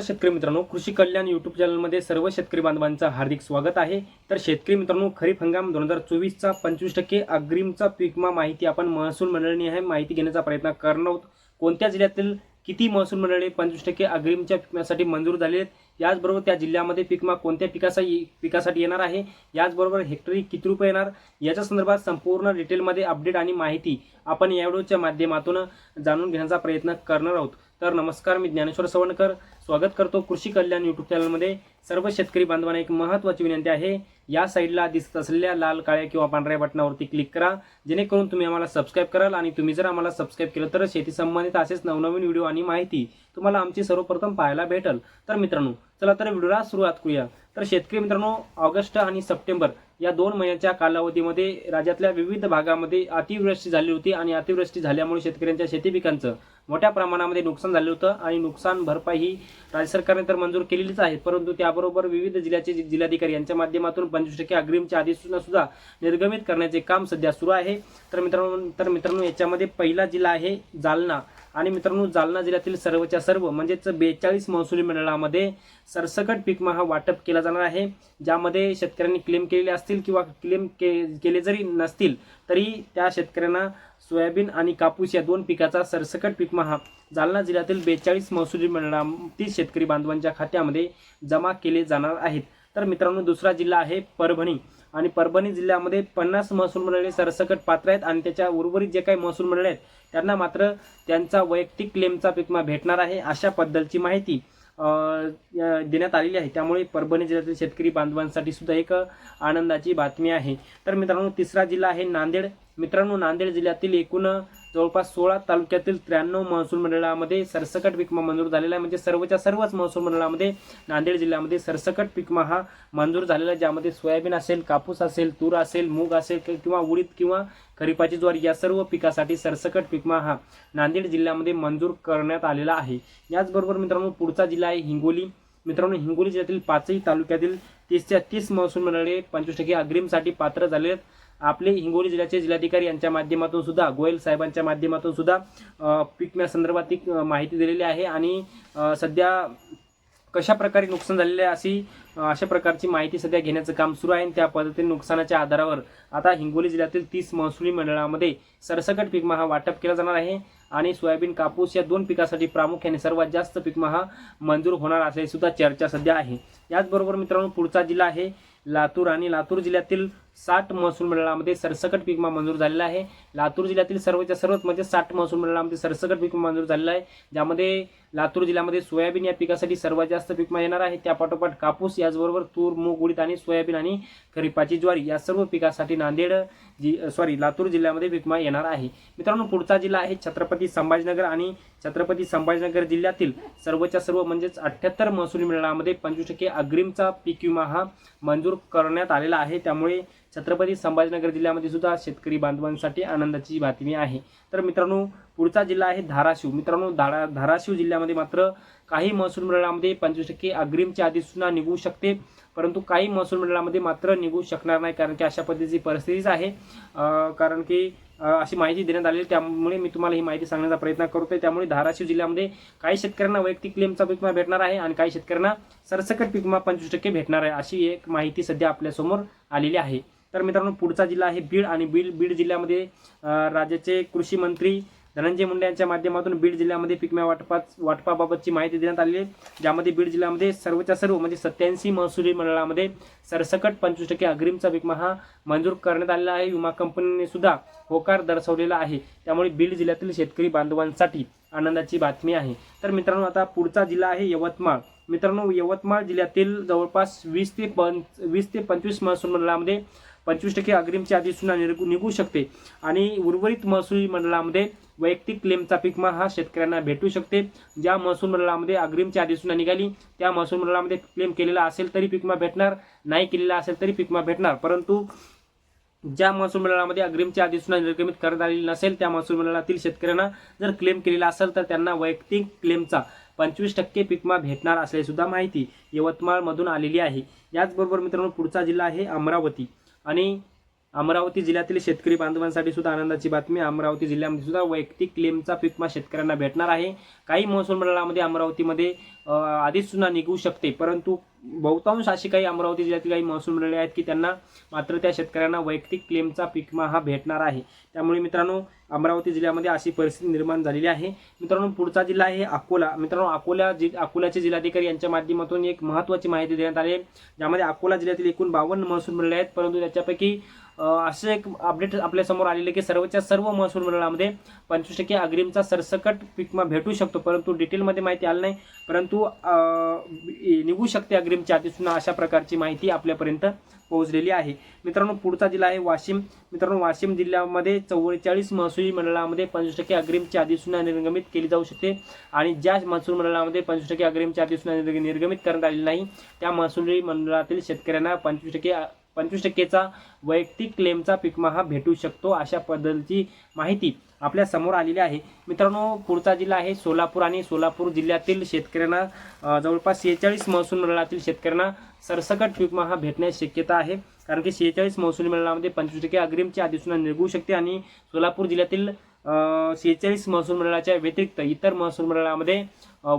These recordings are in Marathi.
शेतकरी मित्रांनो कृषी कल्याण युट्यूब चॅनलमध्ये सर्व शेतकरी बांधवांचं हार्दिक स्वागत आहे. तर शेतकरी मित्रांनो खरीप हंगाम दोन हजार चोवीसचा पंचवीस टक्के अग्रिमचा पीकमा माहिती आपण महसूल मंडळाने आहे माहिती घेण्याचा प्रयत्न करणार आहोत. कोणत्या जिल्ह्यातील किती महसूल मंडळे पंचवीस टक्के अग्रिमच्या पिकासाठी मंजूर झाले आहेत? याचबरोबर त्या जिल्ह्यामध्ये पीकमा कोणत्या पिकाचा पिकासाठी येणार आहे? याचबरोबर हेक्टरी किती रुपये येणार? याच्या संदर्भात संपूर्ण डिटेलमध्ये अपडेट आणि माहिती आपण या व्हिडिओच्या माध्यमातून जाणून घेण्याचा प्रयत्न करणार आहोत. तर नमस्कार मी ज्ञानेश्वर सवणकर. स्वागत करतो कृषी कल्याण यूट्यूब चॅनलमध्ये सर्व शेतकरी बांधवांना एक महत्त्वाची विनंती आहे. या साईडला दिसत असलेल्या लाल काळ्या किंवा पांढऱ्या बटनावरती क्लिक करा. जेणेकरून तुम्ही आम्हाला सबस्क्राईब कराल आणि तुम्ही जर आम्हाला सबस्क्राईब केलं तर शेती संबंधित असेच नवनवीन व्हिडिओ आणि माहिती तुम्हाला आमची सर्वप्रथम पाहायला भेटेल. तर मित्रांनो चला तर व्हिडिओला सुरुवात करूया. तर शेतकरी मित्रांनो ऑगस्ट आणि सप्टेंबर या दोन महिन्याच्या कालावधीमध्ये राज्यातल्या विविध भागामध्ये अतिवृष्टी झाली होती आणि अतिवृष्टी झाल्यामुळे शेतकऱ्यांच्या शेती पिकांचं मोठ्या प्रमाणामध्ये नुकसान झालं होतं आणि नुकसान भरपाई ही राज्य सरकारने तर मंजूर केलेलीच आहे. परंतु त्याबरोबर विविध जिल्ह्याचे जिल्हाधिकारी यांच्या माध्यमातून पंचवीस टक्के अग्रिमच्या अधिसूचना सुद्धा निर्गमित करण्याचे काम सध्या सुरू आहे. तर मित्रांनो तर मित्रांनो याच्यामध्ये पहिला जिल्हा आहे जालना. आणि मित्रांनो जालना जिल्ह्यातील सर्वच्या सर्व म्हणजेच बेचाळीस महसुली मंडळामध्ये सरसकट पीक हा वाटप केला जाणार आहे. ज्यामध्ये शेतकऱ्यांनी क्लेम केलेले असतील किंवा क्लेम के केले जरी नसतील तरी त्या शेतकऱ्यांना सोयाबीन आणि कापूस या दोन पिकाचा सरसकट पीक हा जालना जिल्ह्यातील बेचाळीस महसुली मंडळातील शेतकरी बांधवांच्या खात्यामध्ये जमा केले जाणार आहेत. तर मित्रांनो दुसरा जिल्हा आहे परभणी. आणि परभणी जिल्ह्यामध्ये पन्नास महसूल मंडळे सरसकट पात्र आहेत आणि त्याच्या उर्वरित जे काही महसूल मंडळे आहेत त्यांना मात्र त्यांचा वैयक्तिक क्लेमचा पिकमा भेटणार आहे अशा बद्दलची माहिती देण्यात आलेली आहे. त्यामुळे परभणी जिल्ह्यातील शेतकरी बांधवांसाठी सुद्धा एक आनंदाची बातमी आहे. तर मित्रांनो तिसरा जिल्हा आहे नांदेड. मित्रांनो नांदेड जिल्ह्यातील एकूण जवळपास सोळा तालुक्यातील त्र्याण्णव महसूल मंडळामध्ये सरसकट पिकमा मंजूर झालेला आहे. म्हणजे सर्वच्या सर्वच महसूल मंडळामध्ये नांदेड जिल्ह्यामध्ये सरसकट पिकमा हा मंजूर झालेला आहे. ज्यामध्ये सोयाबीन असेल कापूस असेल तूर असेल मूग असेल किंवा उडीद किंवा खरीपाची ज्वारी या सर्व पिकासाठी सरसकट पिकमा हा नांदेड जिल्ह्यामध्ये मंजूर करण्यात आलेला आहे. याचबरोबर मित्रांनो पुढचा जिल्हा आहे हिंगोली. मित्रांनो हिंगोली जिल्ह्यातील पाचही तालुक्यातील तीसच्या तीस महसूल मंडळे पंचवीस टक्के अग्रिमसाठी पात्र झाले आहेत आपले हिंगोली जिल्ह्याचे जिल्हाधिकारी यांच्या माध्यमातून सुद्धा गोयल साहेबांच्या माध्यमातून सुद्धा पिकम्या पीक संदर्भात ती, माहिती दिलेली आहे आणि सध्या कशा प्रकारे नुकसान झालेले आहे अशी अशा प्रकारची माहिती सध्या घेण्याचं काम सुरू आहे आणि त्या पद्धतीने नुकसानाच्या आधारावर आता हिंगोली जिल्ह्यातील तीस महसुली मंडळामध्ये सरसकट पिकमा हा वाटप केला जाणार आहे आणि सोयाबीन कापूस या दोन पिकासाठी प्रामुख्याने सर्वात जास्त पिकमा हा मंजूर होणार असल्याची सुद्धा चर्चा सध्या आहे. याचबरोबर मित्रांनो पुढचा जिल्हा आहे लातूर आणि लातूर जिल्ह्यातील साठ महसूल मंडळामध्ये सरसकट पीक विमा मंजूर झालेला आहे. लातूर जिल्ह्यातील सर्वच्या सर्वच म्हणजे साठ महसूल मंडळामध्ये सरसकट पीक विमा मंजूर झालेला आहे. ज्यामध्ये लातूर जिल्ह्यामध्ये सोयाबीन या पिकासाठी सर्वात जास्त पीक विमा येणार आहे. त्यापाठोपाठ कापूस याचबरोबर तूर मूग उडीद आणि सोयाबीन आणि खरीपाची ज्वारी या सर्व पिकासाठी नांदेड जी सॉरी लातूर जिल्ह्यामध्ये पीक विमा येणार आहे. मित्रांनो पुढचा जिल्हा आहे छत्रपती संभाजीनगर आणि छत्रपती संभाजीनगर जिल्ह्यातील सर्वच्या सर्व म्हणजेच अठ्ठ्याहत्तर महसूल मंडळामध्ये पंचवीस टक्के अग्रिमचा पीक विमा हा मंजूर करण्यात आलेला आहे. त्यामुळे छत्रपती संभाजीनगर जिल्ह्यामध्ये सुद्धा शेतकरी बांधवांसाठी आनंदाची बातमी आहे. तर मित्रांनो पुढचा जिल्हा आहे धाराशिव. मित्रांनो धारा धाराशिव जिल्ह्यामध्ये मात्र काही महसूल मंडळामध्ये पंचवीस टक्के अग्रिमची अधिसूचना निघू शकते. परंतु काही महसूल मंडळामध्ये मात्र निघू शकणार नाही कारण की अशा पद्धतीची परिस्थितीच आहे. कारण की अशी माहिती देण्यात आलेली आहे. त्यामुळे मी तुम्हाला ही माहिती सांगण्याचा प्रयत्न करतोय. त्यामुळे धाराशिव जिल्ह्यामध्ये काही शेतकऱ्यांना वैयक्तिक क्लेमचा पीकमा भेटणार आहे आणि काही शेतकऱ्यांना सरसकट विमा पंचवीस टक्के भेटणार आहे अशी एक माहिती सध्या आपल्यासमोर आलेली आहे. तर मित्रांनो पुढचा जिल्हा आहे बीड आणि बीड बीड जिल्ह्यामध्ये राज्याचे कृषी मंत्री धनंजय मुंडे यांच्या माध्यमातून बीड जिल्ह्यामध्ये पिकम्या वाटपा वाटपाबाबतची माहिती देण्यात आली आहे. ज्यामध्ये बीड जिल्ह्यामध्ये सर्वच्या सर्व म्हणजे सत्याऐंशी महसुली मंडळामध्ये सरसकट पंचवीस टक्के अग्रिमचा विकमा हा मंजूर करण्यात आलेला आहे. विमा कंपनीने सुद्धा होकार दर्शवलेला आहे. त्यामुळे बीड जिल्ह्यातील शेतकरी बांधवांसाठी आनंदाची बातमी आहे. तर मित्रांनो आता पुढचा जिल्हा आहे यवतमाळ. मित्रांनो यवतमाळ जिल्ह्यातील जवळपास वीस ते पंच वीस ते पंचवीस महसूल मंडळामध्ये पंचवीस टक्के अग्रिमची अधिसूचना निघू निघू शकते. आणि उर्वरित महसुली मंडळामध्ये वैयक्तिक क्लेमचा पीकमा हा शेतकऱ्यांना भेटू शकते. ज्या महसूल मंडळामध्ये अग्रिमची अधिसूचना निघाली त्या महसूल मंडळामध्ये क्लेम केलेला असेल तरी पीकमा भेटणार नाही केलेला असेल तरी पीकमा भेटणार. परंतु ज्या महसूल मंडळामध्ये अग्रिमची अधिसूचना निर्गमित करण्यात आलेली नसेल त्या महसूल मंडळातील शेतकऱ्यांना जर क्लेम केलेला असेल तर त्यांना वैयक्तिक क्लेमचा पंचवीस टक्के पिकमा भेटणार असल्याची सुद्धा माहिती यवतमाळमधून आलेली आहे. याचबरोबर मित्रांनो पुढचा जिल्हा आहे अमरावती. आणि अमरावती जिल्ह्यातील शेतकरी बांधवांसाठी सुद्धा आनंदाची बातमी. अमरावती जिल्ह्यामध्ये सुद्धा वैयक्तिक क्लेमचा पिकमा शेतकऱ्यांना भेटणार आहे. काही महसूल मंडळामध्ये अमरावतीमध्ये आधीच सुद्धा निघू शकते. परंतु बहुतांश अशी काही अमरावती जिल्ह्यातील काही महसूल मंडळे आहेत की त्यांना मात्र त्या शेतकऱ्यांना वैयक्तिक क्लेमचा पिकमा हा भेटणार आहे. त्यामुळे मित्रांनो अमरावती जिल्ह्यामध्ये अशी परिस्थिती निर्माण झालेली आहे. मित्रांनो पुढचा जिल्हा आहे अकोला. मित्रांनो अकोला जि अकोल्याचे जिल्हाधिकारी यांच्या माध्यमातून एक महत्त्वाची माहिती देण्यात आली ज्यामध्ये अकोला जिल्ह्यातील एकूण बावन्न महसूल मंडळे आहेत. परंतु त्याच्यापैकी असे एक अपडेट आपल्यासमोर आलेलं की सर्वच्या सर्व महसूल मंडळामध्ये पंचवीस टक्के अग्रिमचा सरसकट पीक भेटू शकतो. परंतु डिटेलमध्ये माहिती आली नाही. परंतु निघू शकते अग्रिमची आधीसुद्धा अशा प्रकारची माहिती आपल्यापर्यंत पोहोचलेली आहे. मित्रांनो पुढचा जिल्हा आहे वाशिम. मित्रांनो वाशिम जिल्ह्यामध्ये चव्वेचाळीस महसूल मंडळामध्ये पंचवीस टक्के अग्रिमची अधिसूचना निर्गमित केली जाऊ शकते. आणि ज्या महसूल मंडळामध्ये पंचवीस टक्के अग्रिमची अधिसूचना निर्ग- निर्गमित करण्यात आलेली नाही त्या महसुली मंडळातील शेतकऱ्यांना पंचवीस टक्के पंचवीस टक्केचा वैयक्तिक क्लेमचा पिकमा हा भेटू शकतो अशा पद्धतीची माहिती आपल्यासमोर आलेली आहे. मित्रांनो पुढचा जिल्हा आहे सोलापूर आणि सोलापूर जिल्ह्यातील शेतकऱ्यांना जवळपास शेहेचाळीस महसूल मंडळातील शेतकऱ्यांना सरसकट पीक हा भेटण्याची शक्यता आहे. कारण की शेहेचाळीस महसूल मंडळामध्ये पंचवीस टक्के अग्रिमची अधिसूचना निघू शकते आणि सोलापूर जिल्ह्यातील शेहेचाळीस महसूल मंडळाच्या व्यतिरिक्त इतर महसूल मंडळामध्ये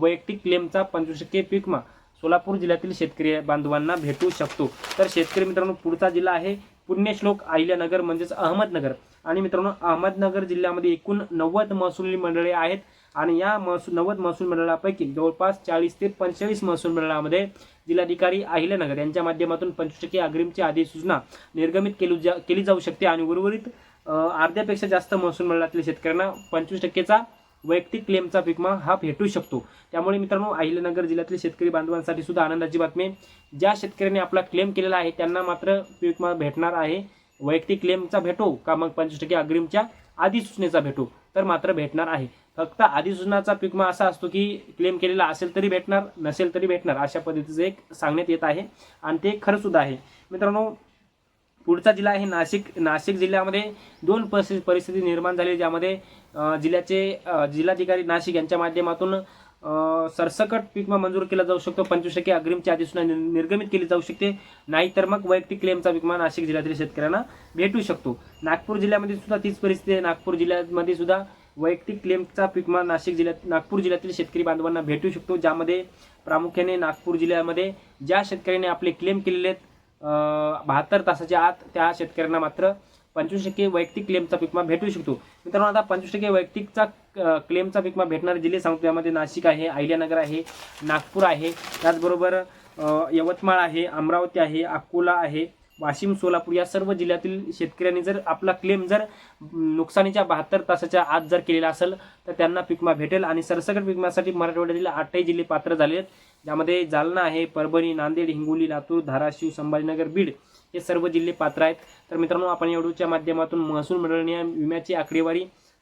वैयक्तिक क्लेमचा पंचवीस टक्के पिकमा सोलापूर जिल्ह्यातील शेतकरी बांधवांना भेटू शकतो. तर शेतकरी मित्रांनो पुढचा जिल्हा आहे पुण्यश्लोक अहिल्यानगर म्हणजेच अहमदनगर. आणि मित्रांनो अहमदनगर जिल्ह्यामध्ये एकूण नव्वद महसूल मंडळे आहेत. आणि या महसूल नव्वद महसूल मंडळापैकी जवळपास चाळीस ते पंचेचाळीस महसूल मंडळामध्ये जिल्हाधिकारी अहिल्यानगर यांच्या माध्यमातून पंचवीस टक्के अग्रिमची अधिसूचना निर्गमित केली जा केली जाऊ शकते आणि उर्वरित अर्ध्यापेक्षा जास्त महसूल मंडळातील शेतकऱ्यांना पंचवीस टक्केचा वैयक्तिक क्लेमचा विमा हा भेटू शकतो. त्यामुळे मित्रांनो अहिल्यानगर जिल्ह्यातील शेतकरी बांधवांसाठी सुद्धा आनंदाची बातमी ज्या शेतकऱ्यांनी आपला क्लेम केलेला आहे त्यांना मात्र विकमा विमा भेटणार आहे. वैयक्तिक क्लेमचा भेटो का मग पंचवीस टक्के अग्रिमच्या अधिसूचनेचा भेटो? तर मात्र भेटणार आहे. फक्त अधिसूचनाचा पीक विमा असा असतो की क्लेम केलेला असेल तरी भेटणार नसेल तरी भेटणार अशा पद्धतीचं एक सांगण्यात येत आहे. आणि ते खरंसुद्धा आहे. मित्रांनो पुढचा जिल्हा आहे नाशिक. नाशिक जिल्ह्यामध्ये दोन परिस्थिती परिस्थिती निर्माण झाली ज्यामध्ये जिल्ह्याचे जिल्हाधिकारी नाशिक यांच्या माध्यमातून सरसकट पीक विमा मंजूर केला जाऊ शकतो. पंचवीस टक्के अग्रिमची अधिसूचना निर्गमित केली जाऊ शकते. नाहीतर मग वैयक्तिक क्लेमचा विमा नाशिक जिल्ह्यातील शेतकऱ्यांना भेटू शकतो. नागपूर जिल्ह्यामध्ये सुद्धा तीच परिस्थिती आहे. नागपूर जिल्ह्यामध्ये सुद्धा वैयक्तिक क्लेमचा पीक विमा नाशिक जिल्ह्यात नागपूर जिल्ह्यातील शेतकरी बांधवांना भेटू शकतो. ज्यामध्ये प्रामुख्याने नागपूर जिल्ह्यामध्ये ज्या शेतकऱ्यांनी आपले क्लेम केलेले आहेत बहात्तर तासाच्या आत त्या शेतकऱ्यांना मात्र पंचवीस टक्के वैयक्तिक क्लेमचा पिकमा भेटू शकतो. मित्रांनो आता पंचवीस टक्के वैयक्तिकचा क्लेमचा पिकमा भेटणारे जिल्हे सांगतो त्यामध्ये नाशिक आहे अहिल्यानगर आहे नागपूर आहे त्याचबरोबर यवतमाळ आहे अमरावती आहे अकोला आहे वाशिम सोलापूर या सर्व जिल्ह्यातील शेतकऱ्यांनी जर आपला क्लेम जर नुकसानीच्या बहात्तर तासाच्या आत जर केलेला असेल तर त्यांना पिकमा भेटेल आणि सरसकट पिकमासाठी मराठवाड्यातील आठही जिल्हे पात्र झाले आहेत ज्यामध्ये जालना आहे परभणी नांदेड हिंगोली लातूर धाराशिव संभाजीनगर बीड हे सर्व जिल्हे पात्र आहेत. तर मित्रांनो आपण या व्हिडिओच्या माध्यमातून महसूल मंडळाने विम्याची आकडेवारी